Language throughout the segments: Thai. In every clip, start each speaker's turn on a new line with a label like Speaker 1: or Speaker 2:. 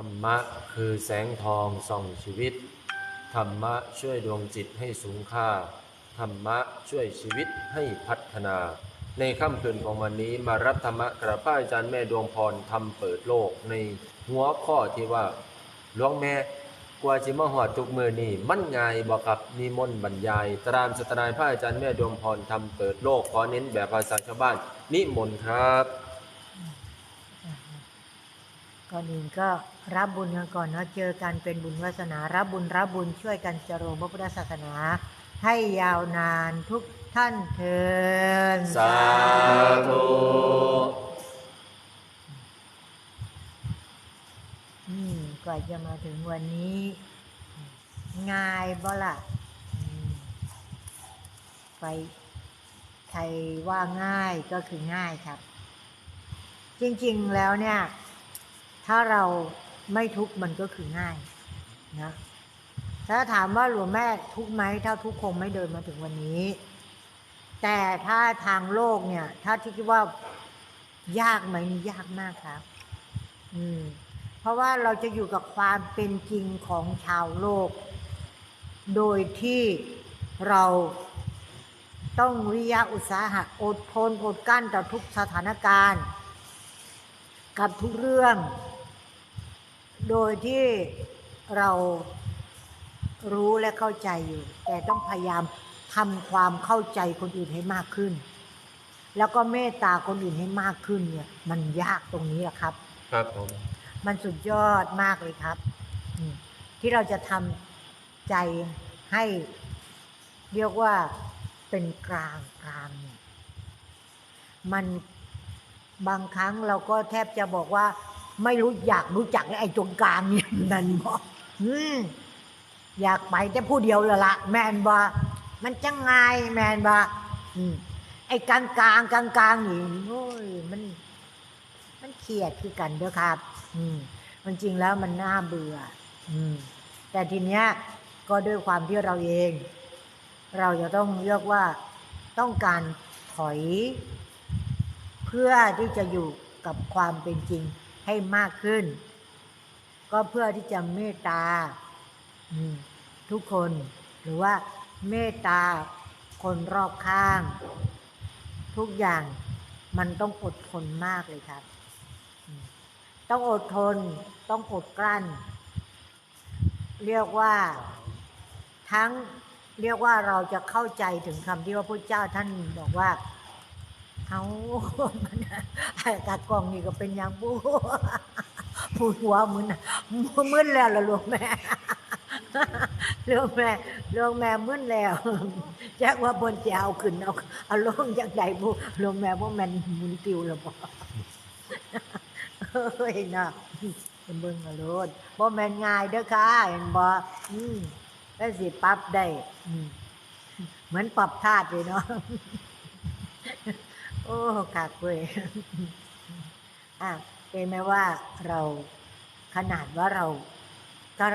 Speaker 1: รรมะคือแสงทองส่องชีวิต ธรรมะช่วยดวงจิตให้สูงค่า ธรรมะช่วยชีวิตให้พัฒนา ในค่ำคืนของวันนี้มารับธรรมะกระพระอาจารย์แม่ดวงพรทำเปิดโลกในหัวข้อที่ว่าหลวงแม่กว่าจิมาหอดทุกมือนี่มั่นง่ายบ่ครับนิมนต์บรรยายตามสไตล์พระอาจารย์แม่ดวงพรทำเปิดโลกขอเน้นแบบภาษาชาวบ้าน นิมนต์ครับ
Speaker 2: ก่อนอื่นก็ รับบุญกันก่อนเนาะเจอกันเป็นบุญวาสนารับบุญรับบุญช่วยกันเจริญพระพุทธศาสนา ให้ยาวนานทุกท่านเทิน
Speaker 1: สาธุ
Speaker 2: อืมกว่าจะมาถึงวันนี้ ง่ายบ่ล่ะอืมไปใครว่าง่ายก็คือง่ายครับ จริงๆแล้วเนี่ย ถ้าเรา ไม่ทุกข์มันก็คือง่ายนะถ้าถามว่าหลวงแม่ทุกข์ไหมถ้าทุกข์คงไม่เดินมาถึงวันนี้ แต่ถ้าทางโลกเนี่ย ถ้าที่คิดว่ายากไหมนี่ยากมากครับ อืม เพราะว่าเราจะอยู่กับความเป็นจริงของชาวโลก โดยที่เราต้องวิยาอุตสาหะอดทนอดกั้นต่อทุกสถานการณ์ กับทุกเรื่อง โดยที่เรารู้และเข้าใจอยู่ แต่ต้องพยายามทำความเข้าใจคนอื่นให้มากขึ้น แล้วก็เมตตาคนอื่นให้มากขึ้นเนี่ย มันยากตรงนี้แหละครับ
Speaker 1: ครับผม
Speaker 2: มันสุดยอดมากเลยครับอืมที่เราจะทำใจให้เรียกว่าเป็นกลางกลางเนี่ยมันบางครั้งเราก็แทบจะบอกว่า ไม่รู้อยากรู้จักไอ้ตรงกลางเนี่ยมันบอกอืมอยากไปแต่ผู้เดียวละละแมนบอมันจังไงแมนบออืมไอ้กลางกลางกลางกลางนี่โอ้ยมัน มันเครียดคือกันเด้อครับ อืมมันจริงแล้วมันน่าเบื่อ อืม แต่ทีเนี้ยก็ด้วยความที่เราเอง เราจะต้องเรียกว่าต้องการถอย เพื่อที่จะอยู่กับความเป็นจริง ให้มากขึ้น ก็เพื่อที่จะเมตตาทุกคนหรือว่าเมตตาคนรอบข้าง ทุกอย่างมันต้องอดทนมากเลยครับ ต้องอดทนต้องอดกลั้น เรียกว่าทั้งเรียกว่าเราจะเข้าใจถึงคำที่ว่าพระเจ้าท่านบอกว่า เอามันตากล้องนี่ก็เป็นอย่างบูพูดหัวมึนมึนแล้วล่ะลวงแม่หลวงแม่หลวงแม่มึนแล้วแจ้กว่าบนจะเอาขึ้นเอาเอาลงจากใดบูหลวงแม่ว่าแมันหมุนติวแล้วบอเฮ้ยนะเป็นเบิ่งมาโลดบ่แม่นง่ายเด้อค่ะเห็นบ่อืมแล้วสิปรับได้อืมเหมือนปรับธาตุเลยเนาะ โอ้คักเว้ยอะเป็นไหมว่าเราขนาดว่าเราก็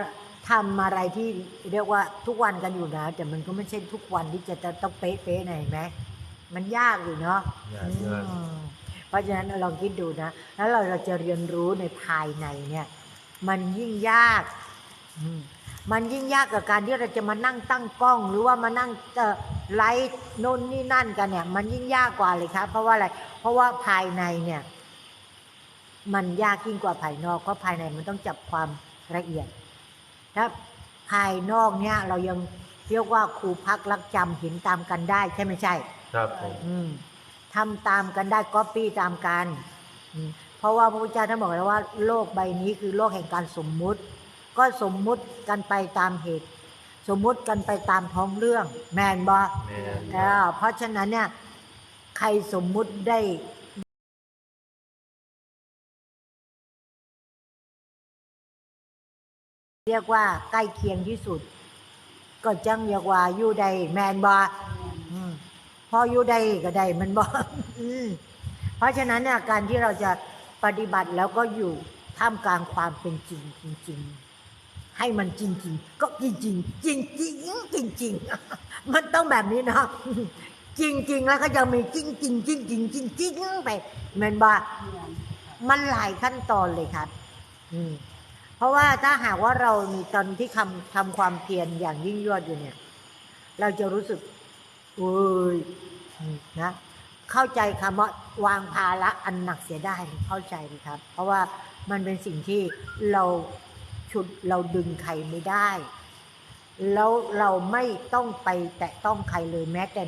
Speaker 2: ทำอะไรที่เรียกว่าทุกวันกันอยู่นะแต่มันก็ไม่ใช่ทุกวันที่จะต้องเป๊ะๆหน่อยเห็นไหมมันยากอยู่เนาะ
Speaker 1: ยากยาก
Speaker 2: อืมเพราะฉะนั้นลองคิดดูนะ แล้วเราเราจะเรียนรู้ในภายในเนี่ย มันยิ่งยากอืมมันยิ่งยากกับการที่เราจะมานั่งตั้งกล้อง หรือว่ามานั่งเอ่อ ไลฟ์โน่นนี่นั่นกันเนี่ย มันยิ่งยากกว่าเลยครับ เพราะว่าอะไร เพราะว่าภายในเนี่ย มันยากยิ่งกว่าภายนอกเพราะภายในมันต้องจับความละเอียดถ้าภายนอกเนี่ย เรายังเรียกว่าครูพักรักจำเห็นตามกันได้ใช่ไม่ใช่
Speaker 1: ครับผม
Speaker 2: อืมทำตามกันได้ก๊อปปี้ตามกันอืมเพราะว่าพระพุทธเจ้าท่านบอกแล้วว่า โลกใบนี้คือโลกแห่งการสมมุติ ก็สมมุติกันไปตามเหตุ สมมุติกันไปตามท้องเรื่อง แมนบอ
Speaker 1: แม่น
Speaker 2: เออเพราะฉะนั้นเนี่ย ใครสมมุติได้เรียกว่าใกล้เคียงที่สุด ก็จังเรียกว่าอยู่ใดแมนบออืมพออยู่ใดก็ได้มันบออืมเพราะฉะนั้นเนี่ยการที่เราจะปฏิบัติแล้วก็อยู่ท่ามกลางความเป็นจริงจริงๆ ให้มันจริงๆก็จริงจริงๆจริงจริงจริงจริงๆมันต้องแบบนี้นะจริงๆแล้วก็จะมีจริงจริงจริงจริงจริงจริงไปเหมือนว่ามันหลายขั้นตอนเลยครับ อืมเพราะว่าถ้าหากว่าเรามีตอนที่ทำทำความเพียรอย่างยิ่งยวดอยู่เนี่ย เราจะรู้สึกโอ้ยนะเข้าใจคำว่าวางภาระอันหนักเสียได้เข้าใจเลยครับ เพราะว่ามันเป็นสิ่งที่เรา ชุดเราดึงใครไม่ได้ แล้วเราไม่ต้องไปแตะต้องใครเลยแม้แต่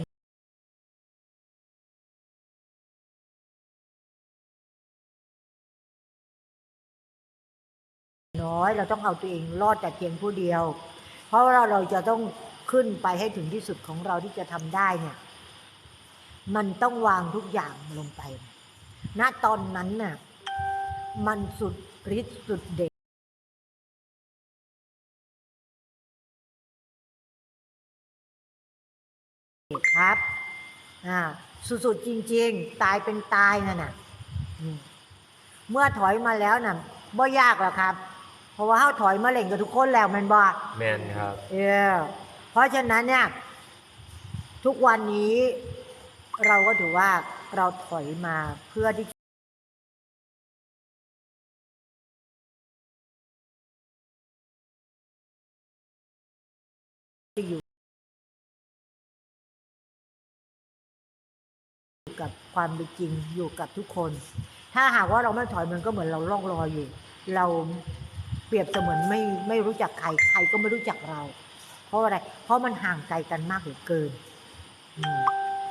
Speaker 2: น้อยเราต้องเอาตัวเองรอดแต่เพียงผู้เดียว เพราะว่าเราจะต้องขึ้นไปให้ถึงที่สุดของเราที่จะทำได้เนี่ย มันต้องวางทุกอย่างลงไป ณตอนนั้นน่ะ มันสุดฤทธิ์สุดเด็ด ครับอ่าสุดๆจริง ๆ ตายเป็นตายนั่นน่ะอืมเมื่อถอยมาแล้วน่ะบ่ยากหรอกครับ เพราะว่าเขาถอยมาเล่นกับทุกคนแล้วแมันบ่
Speaker 1: แมนครับ
Speaker 2: เออเพราะฉะนั้นเนี่ยทุกวันนี้เราก็ถือว่าเราถอยมาเพื่อที่จะอยู่ กับความเป็นจริงอยู่กับทุกคน ถ้าหากว่าเราไม่ถอยมันก็เหมือนเราล่องลอยอยู่ เราเปรียบเสมือนไม่ไม่รู้จักใครใครก็ไม่รู้จักเรา เพราะอะไร เพราะมันห่างไกลกันมากเหลือเกิน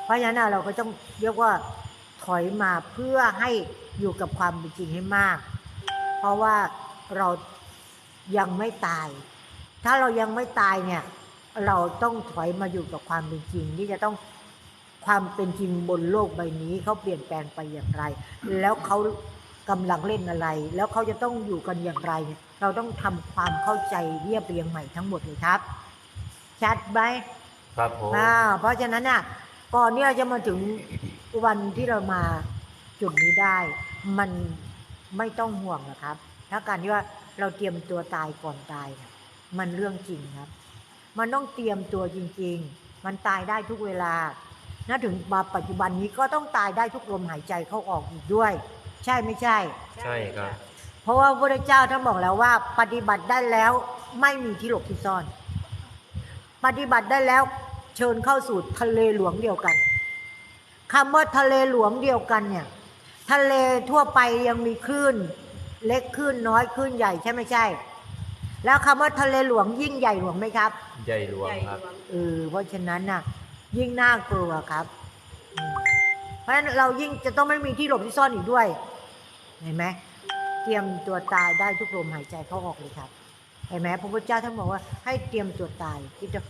Speaker 2: เพราะฉะนั้นเราก็ต้องเรียกว่าถอยมาเพื่อให้อยู่กับความเป็นจริงให้มาก เพราะว่าเรายังไม่ตาย ถ้าเรายังไม่ตายเนี่ย เราต้องถอยมาอยู่กับความเป็นจริงที่จะต้อง ความเป็นจริงบนโลกใบนี้เขาเปลี่ยนแปลงไปอย่างไร แล้วเขากำลังเล่นอะไร แล้วเขาจะต้องอยู่กันอย่างไรเนี่ยเราต้องทำความเข้าใจเรียบเรียงใหม่ทั้งหมดเลยครับ ชัดไหม
Speaker 1: ครับผม
Speaker 2: อ่าเพราะฉะนั้นน่ะก่อนที่เราจะมาถึงวันที่เรามาจุดนี้ได้ มันไม่ต้องห่วงนะครับ ถ้าการที่ว่าเราเตรียมตัวตายก่อนตายเนี่ยมันเรื่องจริงครับ มันต้องเตรียมตัวจริง ๆ มันตายได้ทุกเวลา นะถึงมาปัจจุบันนี้ก็ต้องตายได้ทุกลมหายใจเข้าออกอีกด้วย ใช่ไม่ใช่
Speaker 1: ใช่ครับ
Speaker 2: เพราะว่าพระพุทธเจ้าท่านบอกแล้วว่า ปฏิบัติได้แล้วไม่มีที่หลบที่ซ่อน ปฏิบัติได้แล้วเชิญเข้าสู่ทะเลหลวงเดียวกันคำว่าทะเลหลวงเดียวกันเนี่ย ทะเลทั่วไปยังมีคลื่น เล็กคลื่นน้อยคลื่นใหญ่ใช่ไม่ใช่ แล้วคำว่าทะเลหลวงยิ่งใหญ่หลวงไหมครับ
Speaker 1: ใหญ่หลวงครับ
Speaker 2: เออเพราะฉะนั้นน่ะ ยิ่งน่ากลัวครับ เพราะฉะนั้นเรายิ่งจะต้องไม่มีที่หลบที่ซ่อนอีกด้วย เห็นไหมเตรียมตัวตายได้ทุกลมหายใจเข้าออกเลยครับเห็นไหมพระพุทธเจ้าท่านบอกว่าให้เตรียมตัวตายที่จะ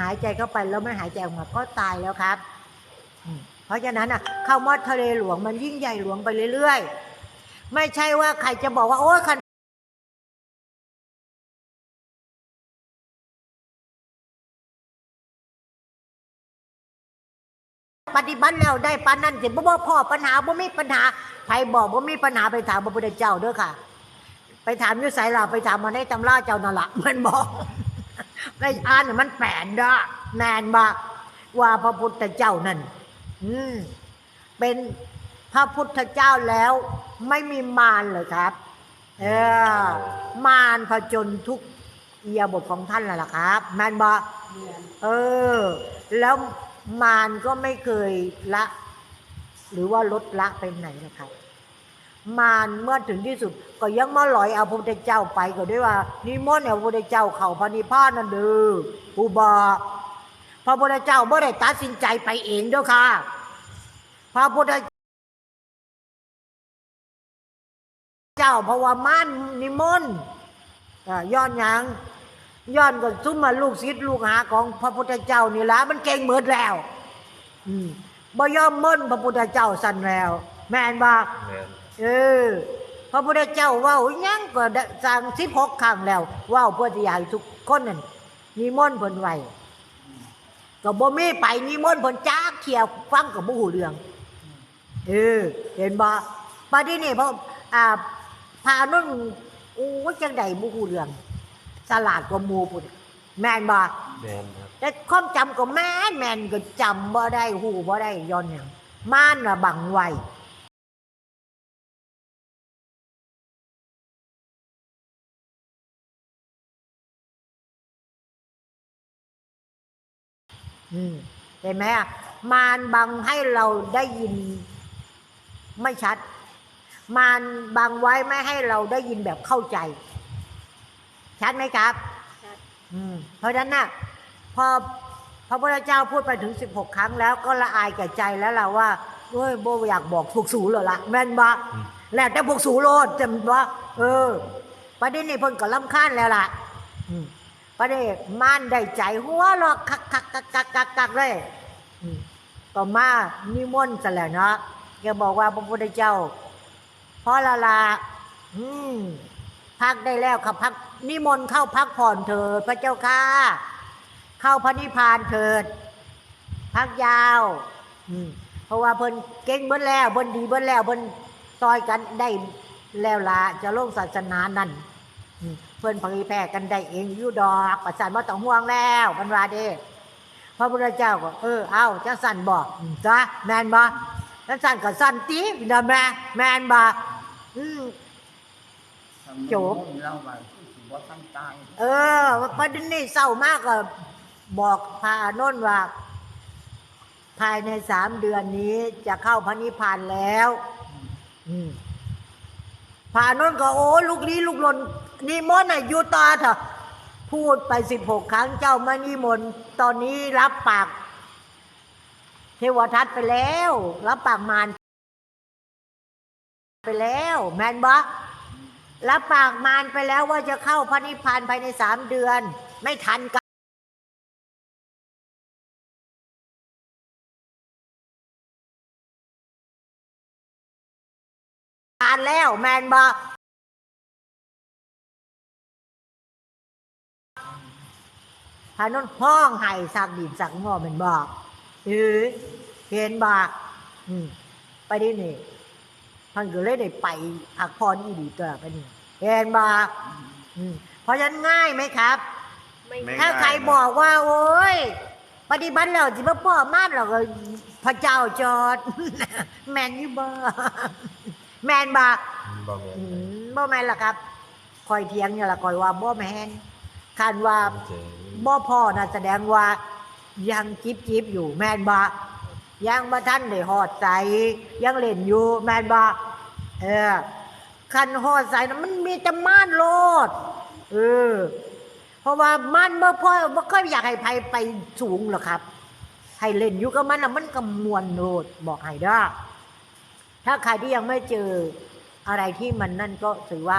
Speaker 2: หายใจเข้าไปแล้วไม่หายใจออกมาก็ตายแล้วครับ เพราะฉะนั้นน่ะคำว่าทะเลหลวงมันยิ่งใหญ่หลวงไปเรื่อยๆ ไม่ใช่ว่าใครจะบอกว่าโอ้ยคัน ปฏิบัติแล้วได้ปานนั้นสิบ่บ่พ่อปัญหาบ่มีปัญหาใครบอกบ่มีปัญหาไปถามพระพุทธเจ้าเด้อค่ะ ไปถามยุไสล่ะไปถามมาในตำราเจ้านั่นละมันบอกไปอ่านน่ะมันแปลนด้อแมนบาว่าพระพุทธเจ้านั่นอืมเป็นพระพุทธเจ้าแล้วไม่มีมารเลยครับ เออ มารผจญทุกเอียบทของท่านแล้วล่ะครับ แมนบอกเออ แล้ว มารก็ไม่เคยละ หรือว่าลดละไปไหนนะครับมารเมื่อถึงที่สุด ก็ยังมาลอยเอาพระพุทธเจ้าไปก็ด้วยว่านิมนต์เอาพระพุทธเจ้าเข้าพระนิพพานนั่นเด้อผู้บอพระพุทธเจ้าไม่ได้ตัดสินใจไปเองเด้อค่ะ พระพุทธเจ้าเพราะว่ามารนิมนต์ย้อนยัง ย้อนก็ซุ่มมาลูกศิษย์ลูกหาของพระพุทธเจ้านี่ละมันเก่งเหมือนแล้วอืมบ่ยอมม่นพระพุทธเจ้าสั่นแล้ว แม่นบ่
Speaker 1: แมน
Speaker 2: เออพระพุทธเจ้าเว้าหยังก็ได้สั่งสิบหกครั้งแล้วเว้าเพื่อที่อยากให้ทุกคนนั่นนิมนต์เพิ่นไว้ก็บ่มีไปนิมนต์เพิ่นจักเที่ยวฟังก็บ่ฮู้เรื่องเออเห็นบ่บัดนี้นี่พระอ่าพานุ่นโอ้ยจังได๋บ่ฮู้เรื่อง ฉลาดกว่าหมูพุ่นแมนบ่
Speaker 1: แมนครับ
Speaker 2: แต่ความจำก็แม่แมนก็จำบ่ได้หูบ่ได้ย้อนหยังม่านนะบังไว้ืมเห็นไหมอะมานบังให้เราได้ยินไม่ชัด มานบังไว้ไม่ให้เราได้ยินแบบเข้าใจ ชัดไหมครับ
Speaker 3: ชัด
Speaker 2: อืมเพราะฉะนั้นน่ะพอพระพุทธเจ้าพูดไปถึงสิบหกครั้งแล้วก็ละอายแก่ใจแล้วล่ะว่าเฮ้ยโบอยากบอกพวกสูเหรอละแม่นบะแล้วแต่พวกสูโลดจำว่าเออประเด็นนี้เพิ่นก็ลำคาญแล้วล่ะอืมประเด็นม่านได้ใจหัวหรอกคักคักคักคักคักคักเลยอืมต่อมานิมนต์ซะแล้วเนาะแกบอกว่าพระพุทธเจ้าเพราะละละอืมพักได้แล้วครับพัก นิมนต์เข้าพักผ่อนเถิดพระเจ้าค่ะ เข้าพระนิพพานเถิด พักยาวเพราะว่าเพิ่นเก่งเบิ้แล้วเพิ่นดีเบิ้แล้วเพิ่นซอยกันได้แล้วละจะลงศาสนานั่นเพิ่นเผยแพร่กันได้เองอยู่ดอกประสานว่าต้องห่วงแล้วบรรดาเด้พระพุทธเจ้าก็เออเอาจังสั่นบอกจ้ะแมนบ่จังสั่นก็สั่นตีเด้อแม่แมนบ่อืมโจบ
Speaker 4: เราว่าถือว่าท่านตาย
Speaker 2: เออประเด็นนี้เศร้ามากก็บอกพานนท์ว่า ภายในสามเดือนนี้จะเข้าพระนิพพานแล้วพานนท์ก็โอ้ลูกลี้ลูกหลนนิมนต์น่ะยูต่อเถอะพูดไปสิบหกครั้งเจ้ามานิมนต์ตอนนี้รับปาก เทวทัตไปแล้ว รับปากมารไปแล้ว แมนบะ รับปากมารไปแล้วว่าจะเข้าพระนิพพานภายในสามเดือน ไม่ทันกันการแล้วแมนบอกพานนห้องไห้สักดินสักงอเป็นบอกเออเห็นบอกไปดินี่ ท่านก็เลยได้ไปพักพรอีดีตัวไปนี่เห็นบ่อืมเพราะฉะนั้นง่ายไหมครับ
Speaker 3: ไม่
Speaker 4: ไม่
Speaker 2: ถ้าใครบอกว่า โอ้ยปฏิบัติแล้วจิบ่พ่อมาดหรอกพระเจ้าจอด แมนอยูบ่แมนบ่
Speaker 1: บ่แม่น
Speaker 2: อืมบ่แมนล่ะครับคอยเถียงเนี่ยละคอยว่าบ่แมนคันว่า
Speaker 1: เจ๋ง
Speaker 2: บ่พ่อน่ะแสดงว่า ยังจิบจิบอยู่แมนบ่ยังบ่ท่านได้หอดใสยังเล่นอยู่แมนบ่ เออคันหอดใสนะมันมีแต่ม่านโลด เออ เพราะว่ามันบ่อพ่อบ่ค่อยอยากให้ไผไปสูงหรอกครับให้เล่นอยู่กับมันน่ะมันก็มวนโลดบอกให้เด้ถ้าใครที่ยังไม่เจออะไรที่มันนั่นก็ถือว่า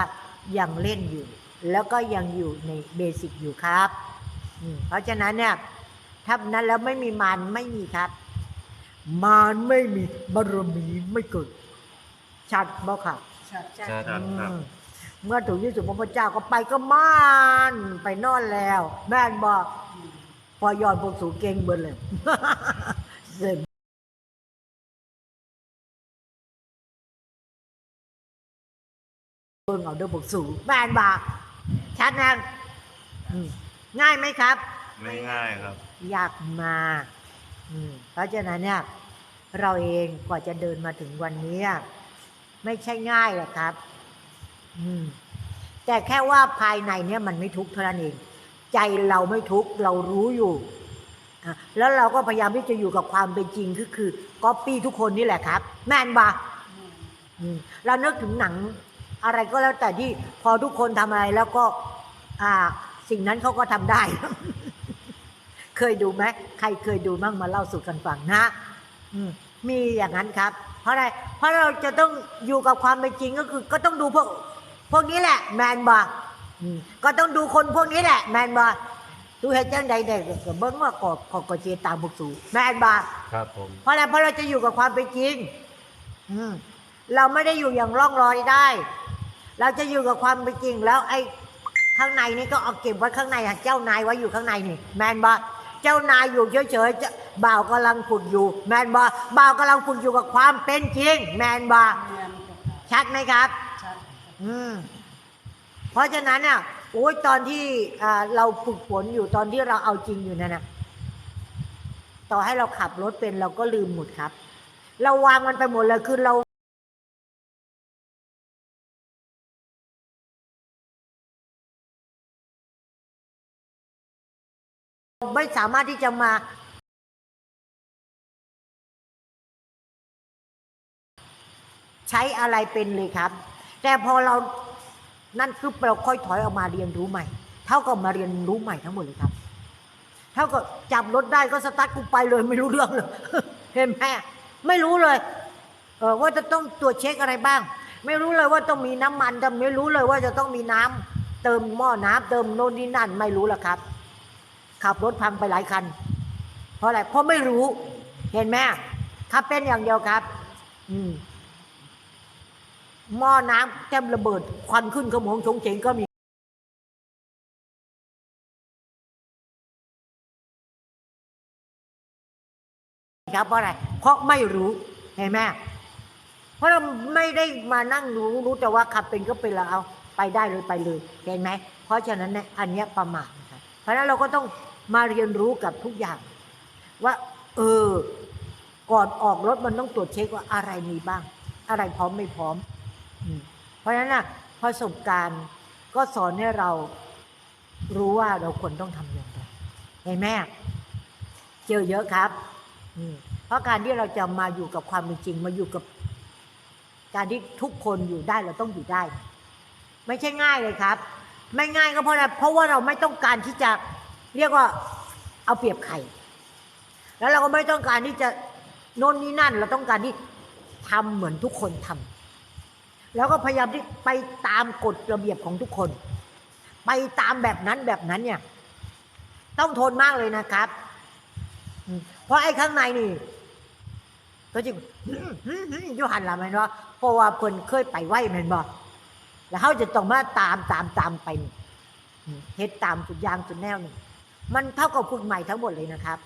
Speaker 2: ยังเล่นอยู่ แล้วก็ยังอยู่ในเบสิกอยู่ครับเพราะฉะนั้นเนี่ยถ้านั้นแล้วไม่มีมารไม่มีครับ มารไม่มีบารมีไม่เกิด ชัดบ่ค่ะ
Speaker 3: ชัด
Speaker 1: ชัด
Speaker 4: ครับ
Speaker 2: อืมเมื่อถึงที่สุดพระพุทธเจ้าก็ไปก็ม่านไปนอนแล้ว แม่นบอกพอยอนพวกสูงเก่งเบิดเลยเสร็จเบิ่งเอาเด้อพวกสูงแม่นบอกชัดนะอืมง่ายไหมครับ
Speaker 4: ไม่ง่ายครับ
Speaker 2: ยากมากอืมเพราะฉะนั้นเนี่ย เราเองกว่าจะเดินมาถึงวันนี้ ไม่ใช่ง่ายหรอกครับ อืม แต่แค่ว่าภายในเนี่ยมันไม่ทุกข์เท่านั้นเอง ใจเราไม่ทุกข์เรารู้อยู่อะแล้วเราก็พยายามที่จะอยู่กับความเป็นจริงก็คือก๊อปปี้ทุกคนนี่แหละครับ แม่นบะอืมเรานึกถึงหนัง อะไรก็แล้วแต่ที่พอทุกคนทำอะไรแล้วก็ อ่า สิ่งนั้นเขาก็ทำได้ เคยดูไหมใครเคยดูมั่งมาเล่าสู่กันฟังนะอืมมีอย่างนั้นครับ เพราะอะไรเพราะเราจะต้องอยู่กับความเป็นจริงก็คือ ก็ต้องดูพวกพวกนี้แหละ แมนบออืมก็ต้องดูคนพวกนี้แหละ แมนบอดูเหตุจังใดเด็กก็เบิ้งว่ากอดกอดกอเจตามบุกสูแมนบอ
Speaker 1: ครับผม
Speaker 2: เพราะอะไรเพราะเราจะอยู่กับความเป็นจริง อืมเราไม่ได้อยู่อย่างร่องรอยได้ เราจะอยู่กับความเป็นจริงแล้วไอ้ข้างในนี่ก็เอาเก็บไว้ข้างในอะเจ้านายไว้อยู่ข้างในนี่ แมนบอ เจ้านายอยู่เฉยๆเจ้าบ่าวกำลังฝึกอยู่ แมนบอบ่าวกำลังฝึกอยู่กับความเป็นจริง แมนบอ
Speaker 3: เรียน
Speaker 2: ชัดไหมครับ
Speaker 3: ชัด
Speaker 2: อืม เพราะฉะนั้นอะโอ้ยตอนที่อ่าเราฝึกฝนอยู่ตอนที่เราเอาจริงอยู่นั่นนะต่อให้เราขับรถเป็นเราก็ลืมหมดครับ เราวางมันไปหมดเลยคือเรา สามารถที่จะมาใช้อะไรเป็นเลยครับ แต่พอเรานั่นคือเราค่อยถอยออกมาเรียนรู้ใหม่ เท่ากับมาเรียนรู้ใหม่ทั้งหมดเลยครับ เท่ากับจับรถได้ก็สตาร์ทกูไปเลยไม่รู้เรื่องเลยเห็นไหมไม่รู้เลยเออว่าจะต้องตรวจเช็คอะไรบ้าง ไม่รู้เลยว่าต้องมีน้ำมันแต่ไม่รู้เลยว่าจะต้องมีน้ำ เติมหม้อน้ำเติมโน่นนี่นั่นไม่รู้ละครับ ขับรถพังไปหลายคัน เพราะอะไรเพราะไม่รู้ เห็นไหมขับเป็นอย่างเดียวครับ อืมหม้อน้ำแก้มระเบิด ควันขึ้นขโมงชงเฉงก็มีครับเพราะอะไรเพราะไม่รู้เห็นไหมเพราะเราไม่ได้มานั่งรู้รู้แต่ว่าขับเป็นก็เป็นแล้วเอาไปได้เลยไปเลยเห็นไหมเพราะฉะนั้นเนี่ยอันเนี้ยประมาทครับเพราะฉะนั้นเราก็ต้อง มาเรียนรู้กับทุกอย่าง ว่า เออ ก่อนออกรถมันต้องตรวจเช็คว่าอะไรมีบ้าง อะไรพร้อมไม่พร้อมอมเพราะฉะนั้นนะประสบการณ์ก็สอนให้เรารู้ว่าเราควรต้องทำอย่างไรเห็นไหมเจอเยอะครับเพราะการที่เราจะมาอยู่กับความเป็นจริง มาอยู่กับ การที่ทุกคนอยู่ได้เราต้องอยู่ได้ ไม่ใช่ง่ายเลยครับ ไม่ง่ายก็เพราะอะไรเพราะว่าเราไม่ต้องการที่จะ เรียกว่าเอาเปรียบใครแล้วเราก็ไม่ต้องการที่จะโน่นนี่นั่น เราต้องการที่ทำเหมือนทุกคนทำแล้วก็พยายามที่ไปตามกฎระเบียบของทุกคน ไปตามแบบนั้นแบบนั้นเนี่ย ต้องทนมากเลยนะครับ เพราะไอ้ข้างในนี่ก็จริงอยู่หันลังมันเนาะเพราะว่าเพิ่นเคยไปไหวมันบ่แล้วเขาจะต้องมาตามตามตามไปเฮ็ดตามสุดยางสุดแนวนี่ มันเท่ากับฝึกใหม่ทั้งหมดเลยนะครับ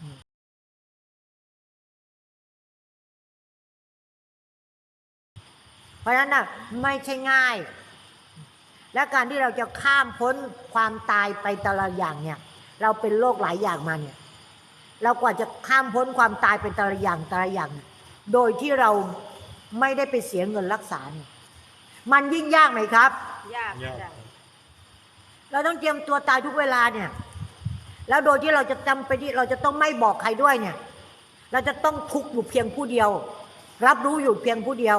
Speaker 2: อืมเพราะฉะนั้นน่ะไม่ใช่ง่าย และการที่เราจะข้ามพ้นความตายไปแต่ละอย่างเนี่ย เราเป็นโรคหลายอย่างมาเนี่ย เรากว่าจะข้ามพ้นความตายเป็นแต่ละอย่างแต่ละอย่างเนี่ยโดยที่เราไม่ได้ไปเสียเงินรักษาเนี่ยมันยิ่งยากไหมครับ
Speaker 3: ยาก
Speaker 4: ยาก
Speaker 3: จ้ะ
Speaker 2: เราต้องเตรียมตัวตายทุกเวลาเนี่ย แล้วโดยที่เราจะจำไปที่เราจะต้องไม่บอกใครด้วยเนี่ย เราจะต้องทุกข์อยู่เพียงผู้เดียว รับรู้อยู่เพียงผู้เดียว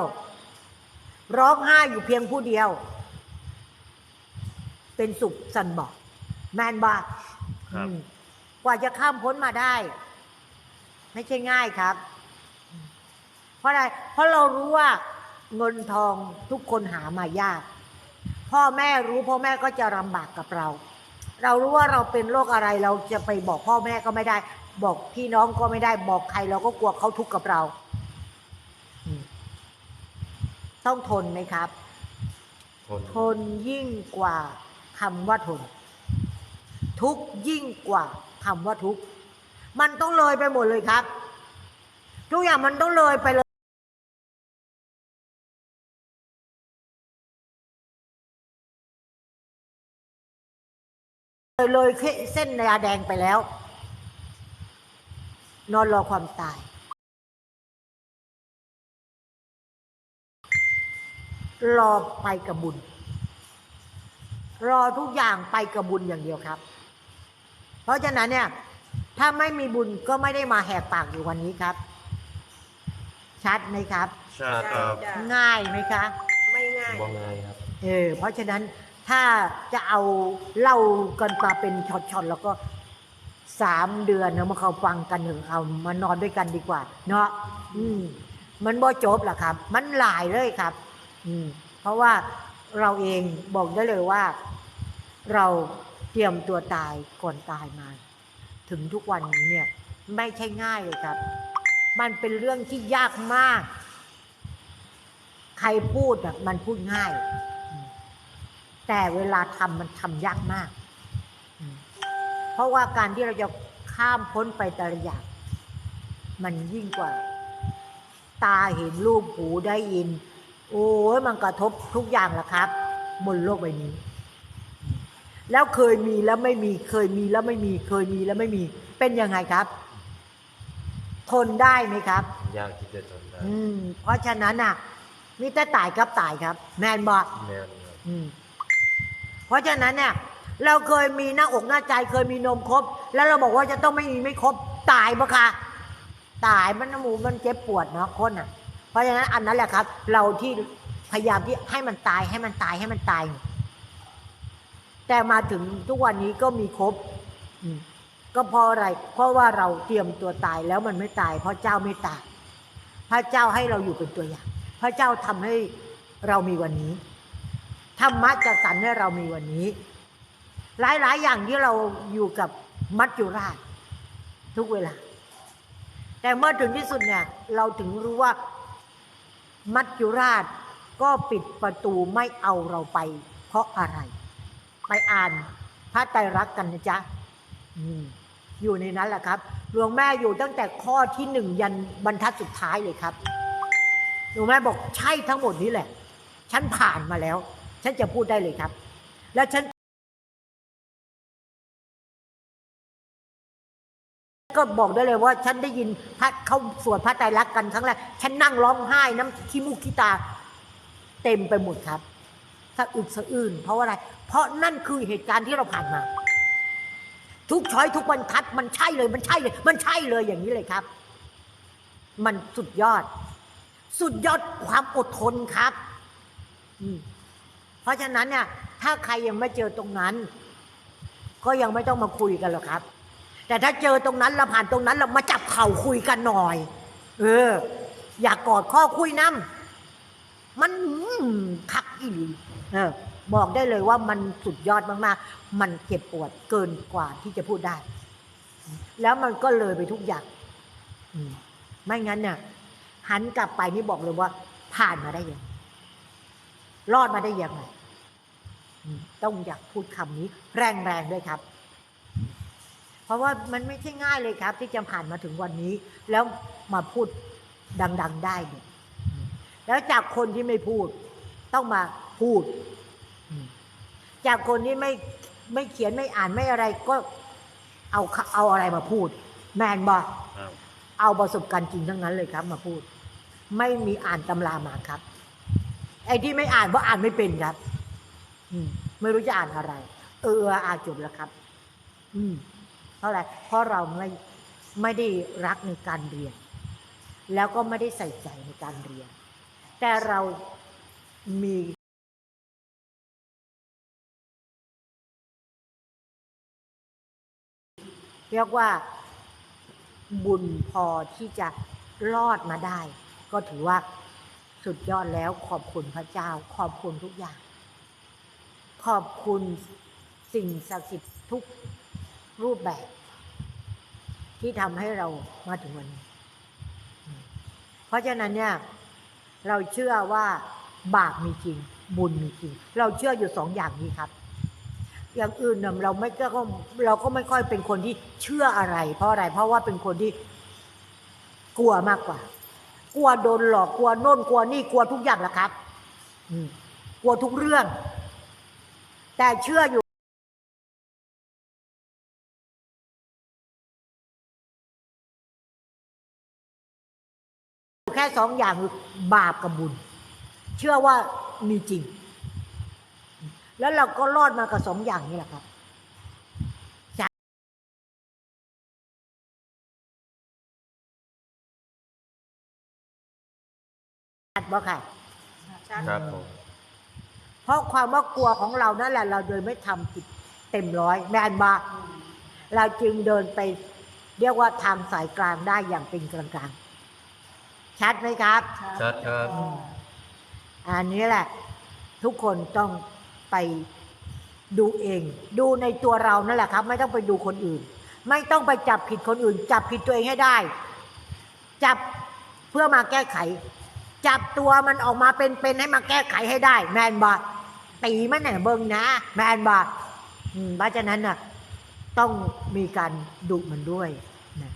Speaker 2: ร้องไห้อยู่เพียงผู้เดียว เป็นสุขสันบอก แมนบา
Speaker 4: ครับ
Speaker 2: อืมกว่าจะข้ามพ้นมาได้ ไม่ใช่ง่ายครับ เพราะอะไร เพราะเรารู้ว่าเงินทองทุกคนหามายาก พ่อแม่รู้พ่อแม่ก็จะลำบากกับเรา เรารู้ว่าเราเป็นโรคอะไรเราจะไปบอกพ่อแม่ก็ไม่ได้ บอกพี่น้องก็ไม่ได้บอกใครเราก็กลัวเขาทุกข์กับเราอืมต้องทนไหมครับ
Speaker 1: ทน
Speaker 2: ทนยิ่งกว่าคำว่าทน ทุกข์ยิ่งกว่าคำว่าทุกข์มันต้องเลยไปหมดเลยครับ ทุกอย่างมันต้องเลยไปเลย เลยเลยเส้นยาแดงไปแล้ว นอนรอความตาย รอไปกับบุญ รอทุกอย่างไปกับบุญอย่างเดียวครับ เพราะฉะนั้นเนี่ย ถ้าไม่มีบุญก็ไม่ได้มาแหกปากอยู่วันนี้ครับ ชัดไหมครับ
Speaker 4: ใช่ครับ
Speaker 3: จ้ะ
Speaker 2: ง่ายไหมคะ
Speaker 3: ไม่ง่าย
Speaker 1: ว่าไงครับ
Speaker 2: เออ เพราะฉะนั้น ถ้าจะเอาเล่ากันมาเป็นช็อตๆแล้วก็สามเดือนเนาะมาเขาฟังกันถอะเอามานอนด้วยกันดีกว่า เนาะอืม มันบ่จบหรอครับ มันหลายเลยครับ อืม เพราะว่าเราเองบอกได้เลยว่า เราเตรียมตัวตายก่อนตายมา ถึงทุกวันนี้เนี่ย ไม่ใช่ง่ายเลยครับ มันเป็นเรื่องที่ยากมาก ใครพูดอะมันพูดง่าย แต่เวลาทำมันทำยากมากอืมเพราะว่าการที่เราจะข้ามพ้นไปแต่ละอย่างมันยิ่งกว่า ตาเห็นรูปหูได้ยิน โอ้ยมันกระทบทุกอย่างแหละครับบนโลกใบนี้อืมแล้วเคยมีแล้วไม่มีเคยมีแล้วไม่มีเคยมีแล้วไม่มี เป็นยังไงครับ ทนได้ไหมครับ
Speaker 1: ยากที่จะทนได้
Speaker 2: อืมเพราะฉะนั้นอะมีแต่ตายครับตายครับ แมนบอก
Speaker 1: แม่นครับ
Speaker 2: อืม เพราะฉะนั้นเนี่ยเราเคยมีหน้าอกหน้าใจเคยมีนมครบ แล้วเราบอกว่าจะต้องไม่มีไม่ครบตายปะคะตายมันหมูมันเจ็บปวดเนาะคนอะ เพราะฉะนั้นอันนั้นแหละครับ เราที่พยายามที่ให้มันตายให้มันตายให้มันตาย แต่มาถึงทุกวันนี้ก็มีครบก็เพราะอะไร เพราะว่าเราเตรียมตัวตายแล้วมันไม่ตาย เพราะเจ้าไม่ตายพระเจ้าให้เราอยู่เป็นตัวอย่าง พระเจ้าทำให้เรามีวันนี้ ธรรมะจะสรรให้เรามีวันนี้ หลายๆ อย่างที่เราอยู่กับมัจจุราช ทุกเวลา แต่เมื่อถึงที่สุดเนี่ย เราถึงรู้ว่ามัจจุราชก็ปิดประตูไม่เอาเราไป เพราะอะไร ไปอ่านพระไตรรักษณ์กันนะจ๊ะอยู่ในนั้นแหละครับหลวงแม่อยู่ตั้งแต่ข้อที่หนึ่งยันบรรทัดสุดท้ายเลยครับหลวงแม่บอกใช่ทั้งหมดนี้แหละ ฉันผ่านมาแล้ว ฉันจะพูดได้เลยครับ แล้วฉันก็บอกได้เลยว่าฉันได้ยินพระเขาสวดพระไตรลักษณ์กันครั้งแรกฉันนั่งร้องไห้น้ำขี้มูกขี้ตา เต็มไปหมดครับสะอึกสะอื้นเพราะอะไร เพราะนั่นคือเหตุการณ์ที่เราผ่านมา ทุกช้อยทุกบรรทัด มันใช่เลยมันใช่เลย มันใช่เลยอย่างนี้เลยครับ มันสุดยอด สุดยอดความอดทนครับอืม ราะฉะนั้นเนี่ยถ้าใครยังไม่เจอตรงนั้น ก็ยังไม่ต้องมาคุยกันหรอกครับ แต่ถ้าเจอตรงนั้นเราผ่านตรงนั้นเรามาจับเข่าคุยกันหน่อย เออ อยากกอดข้อคุยน้ำมันคักอีหลีเออบอกได้เลยว่ามันสุดยอดมากๆ มันเจ็บปวดเกินกว่าที่จะพูดได้ แล้วมันก็เลยไปทุกอย่างมไม่งั้นเนี่ยหันกลับไปนี่บอกเลยว่า ผ่านมาได้ยัง รอดมาได้ยังไง ต้องอยากพูดคำนี้แรงๆด้วยครับ เพราะว่ามันไม่ใช่ง่ายเลยครับ ที่จะผ่านมาถึงวันนี้ แล้วมาพูดดัง ๆ ได้เนี่ยอืมแล้วจากคนที่ไม่พูด ต้องมาพูดอืมจากคนที่ไม่ไม่เขียนไม่อ่านไม่อะไรก็เอาเอาอะไรมาพูด แมนบอก
Speaker 1: ครับ
Speaker 2: เอาประสบการณ์จริงทั้งนั้นเลยครับ มาพูด ไม่มีอ่านตำรามาครับ ไอ้ที่ไม่อ่านเพราะอ่านไม่เป็นครับอืม ไม่รู้จะอ่านอะไร เอออ่านจบแล้วครับ อืมเพราะอะไรเพราะเราไม่ไม่ได้รักในการเรียน แล้วก็ไม่ได้ใส่ใจในการเรียน แต่เรามีเรียกว่าบุญพอที่จะรอดมาได้ ก็ถือว่าสุดยอดแล้วขอบคุณพระเจ้า ขอบคุณทุกอย่าง ขอบคุณสิ่งศักดิ์สิทธิ์ทุกรูปแบบ ที่ทำให้เรามาถึงวันนี้ เพราะฉะนั้นเนี่ย เราเชื่อว่าบาปมีจริง บุญมีจริง เราเชื่ออยู่สองอย่างนี้ครับ อย่างอื่นเราไม่ก็เราก็ไม่ค่อยเป็นคนที่เชื่ออะไร เพราะอะไร เพราะว่าเป็นคนที่กลัวมากกว่า กลัวโดนหลอกกลัวโน่นกลัวนี่กลัวทุกอย่างแหละครับกลัวทุกเรื่อง แต่เชื่ออยู่แค่สองอย่างคือบาปกับบุญ เชื่อว่ามีจริง แล้วเราก็รอดมากับสองอย่างนี้แหละครับชัดบ่ค่ะ
Speaker 1: ครับผม
Speaker 2: เพราะความว่ากลัวของเรานั่นแหละ เราโดยไม่ทำผิดเต็มร้อยแมนบาเราจึงเดินไป เรียกว่าทางสายกลางได้อย่างเป็นกลางๆชัดไหมครับ
Speaker 1: ชัดครับ
Speaker 2: อันนี้แหละ ทุกคนต้องไปดูเอง ดูในตัวเรานั่นแหละครับ ไม่ต้องไปดูคนอื่น ไม่ต้องไปจับผิดคนอื่น จับผิดตัวเองให้ได้ จับเพื่อมาแก้ไข จับตัวมันออกมาเป็นๆให้มาแก้ไขให้ได้ แมนบา ตีมันเนี่ยเบิ่งนะ แมนบาอืมเพราะฉะนั้นน่ะต้องมีการดุมันด้วยนะ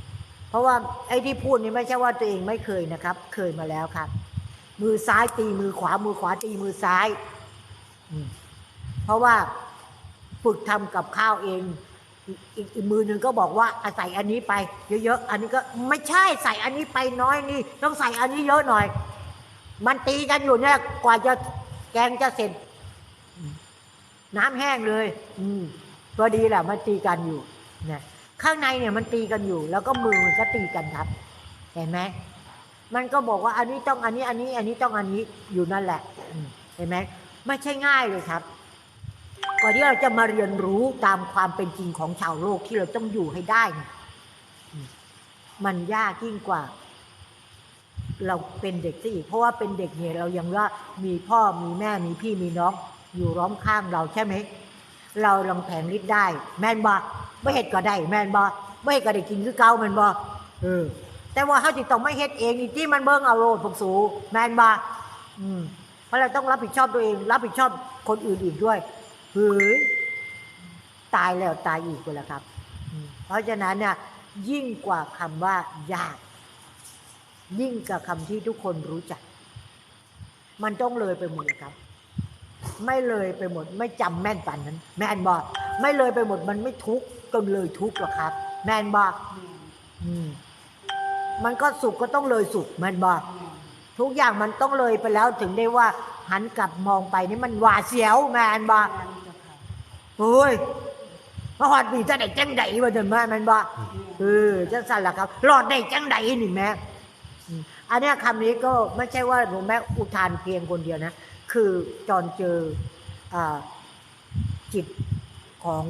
Speaker 2: เพราะว่าไอ้ที่พูดนี่ไม่ใช่ว่าตัวเองไม่เคยนะครับ เคยมาแล้วครับ มือซ้ายตีมือขวา มือขวาตีมือซ้าย เพราะว่าฝึกทำกับข้าวเองอีกมือหนึ่งก็บอกว่าอาศัยอันนี้ไป เยอะๆ อันนี้ก็ไม่ใช่ใส่อันนี้ไปน้อยนี่ ต้องใส่อันนี้เยอะหน่อย มันตีกันอยู่เนี่ยกว่าจะแกงจะเสร็จ น้ำแห้งเลย อืมพอดีแหละมันตีกันอยู่เนี่ยข้างในเนี่ยมันตีกันอยู่ แล้วก็มือมันก็ตีกันครับ เห็นไหมมันก็บอกว่าอันนี้ต้องอันนี้อันนี้ อันนี้ต้องอันนี้อยู่นั่นแหละเห็นไหมไม่ใช่ง่ายเลยครับกว่าที่เราจะมาเรียนรู้ตามความเป็นจริงของชาวโลกที่เราต้องอยู่ให้ได้เนี่ยอืมมันยากยิ่งกว่า เราเป็นเด็กซะอีกเพราะว่าเป็นเด็กเนี่ยเรายังว่ามีพ่อมีแม่มีพี่มีน้อง อยู่ร้อมข้างเราใช่ไหม เราลองแผงฤทธิ์ได้ แม่นบ่ไม่เฮ็ดก็ได้ แม่นบ่ไม่เฮ็ดก็ได้กินคือเก่าแม่นบ่เออ แต่ว่าเฮาสิต้องไม่เฮ็ดเองนี่ที่มันเบิ่งเอาโลดพวกสูแม่นบ่อืมเพราะเราต้องรับผิดชอบตัวเอง รับผิดชอบคนอื่นอีกด้วยเฮ้ยตายแล้วตายอีกคนละครับ เพราะฉะนั้นเนี่ยยิ่งกว่าคำว่ายาก ยิ่งกับคำที่ทุกคนรู้จัก มันต้องเลยไปหมดเลยครับ ไม่เลยไปหมด ไม่จำแม่นปันนั้น แม่นบอกไม่เลยไปหมดมันไม่ทุกข์จนเลยทุกข์หรอกครับ แม่นบอกอืมมันก็สุขก็ต้องเลยสุขแม่นบอกทุกอย่างมันต้องเลยไปแล้วถึงได้ว่า หันกลับมองไปนี่มันหวาดเสียว แม่นบอกเฮ้ยมาหอดปีจะได้จังใดวะเดินมาแม่นบอกเออจังสั่นล่ะครับหลอดได้จังใดนี่แม่อันเนี้ยคำนี้ก็ไม่ใช่ว่าหลวงแม่อุทานเพียงคนเดียวนะ คือจอนเจออจิตของ